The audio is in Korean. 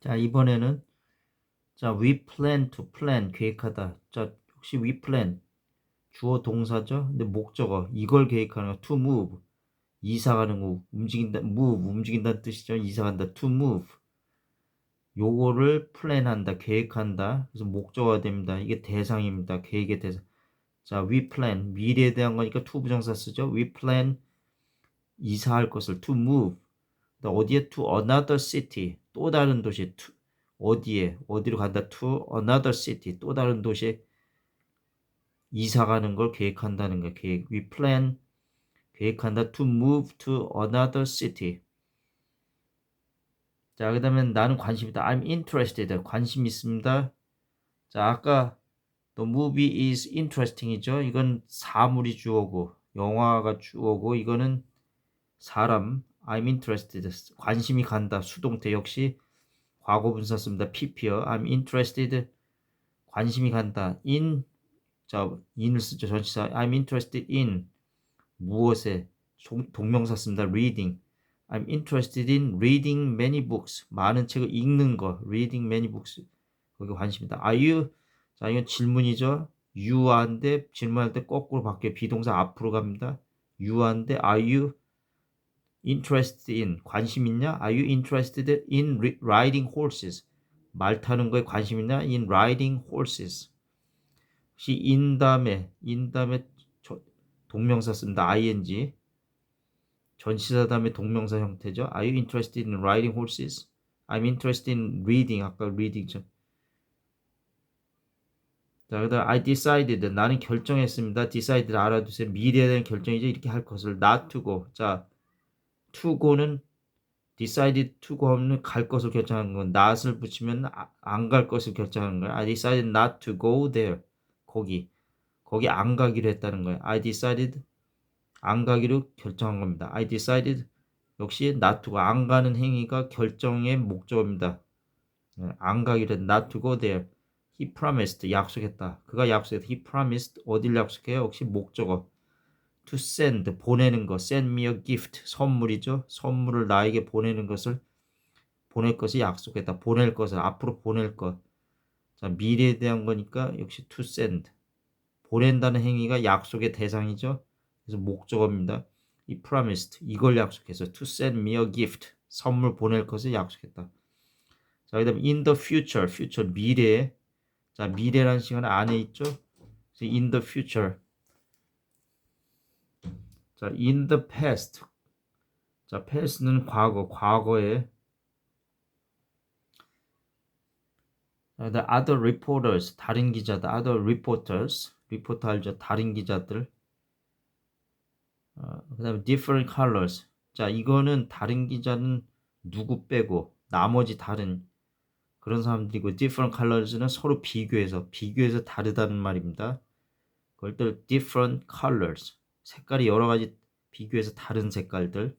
자, 이번에는 자, we plan to plan 계획하다. 자, 혹시 we plan 주어 동사죠? 근데 목적어 이걸 계획하는 거 to move 이사 가는 거 움직인다 move 움직인다는 뜻이죠. 이사 간다 to move 요거를 플랜한다 계획한다 그래서 목적어가 됩니다. 이게 대상입니다. 계획의 대상. 자, we plan 미래에 대한 거니까 to 부정사 쓰죠. we plan 이사할 것을 to move 어디에 to another city 또 다른 도시 to, 어디에 어디로 간다? to another city. 또 다른 도시에 이사 가는 걸 계획한다는 거 계획 we plan 계획한다. to move to another city. 자 그 다음에 나는 관심 있다. I'm interested. 관심 있습니다. 자 아까 the movie is interesting이죠. 이건 사물이 주어고 영화가 주어고 이거는 사람 I'm interested 관심이 간다 수동태 역시 과거 분사 씁니다 pp요 I'm interested 관심이 간다 in 자 in을 쓰죠 전치사 I'm interested in 무엇에 동명사 씁니다 reading I'm interested in reading many books 많은 책을 읽는 거 reading many books 거기 관심이다 are you 자 이건 질문이죠 you are인데 질문할 때 거꾸로 바뀌어 비동사 앞으로 갑니다 you are인데 are you interested in 관심 있냐? Are you interested in riding horses? 말 타는 거에 관심 있냐? In riding horses. 혹시 in 다음에 in 다음에 동명사 씁니다. ing. 전시사 다음에 동명사 형태죠. Are you interested in riding horses? I'm interested in reading. 아까 reading 좀. 자, 그다음 I decided. 나는 결정했습니다. decide 알아두세요. 미래에 대한 결정이죠. 이렇게 할 것을 not to go. 자, to go는 decided to go는 갈 것을 결정하는 건 not을 붙이면 안갈 것을 결정하는 거야. I decided not to go there. 거기. 거기 안 가기로 했다는 거야. I decided 안 가기로 결정한 겁니다. I decided 역시 not to가 안 가는 행위가 결정의 목적입니다. 네, 안 가기로 했 not to go there. He promised 약속했다. 그가 약속했다. He promised 어딜 약속해요? 역시 목적어. To send 보내는 거 send me a gift. 선물이죠. 선물을 나에게 보내는 것을 보낼 것이 약속했다. 보낼 것을 앞으로 보낼 것. 자, 미래에 대한 거니까 역시 to send. 보낸다는 행위가 약속의 대상이죠. 그래서 목적어입니다. 이 promised 이걸 약속해서 to send me a gift. 선물 보낼 것을 약속했다. 자 그다음 in the future future 미래에. 자 미래라는 시간 안에 있죠. in the future 자, in the past. 자, past는 과거, 과거에 the other reporters, 다른 기자들, other reporters, 리포터 알죠? 다른 기자들. 어, 그 다음에 different colors. 자, 이거는 다른 기자는 누구 빼고 나머지 다른 그런 사람들이고 different colors는 서로 비교해서 비교해서 다르다는 말입니다. 그걸 또 different colors. 색깔이 여러 가지 비교해서 다른 색깔들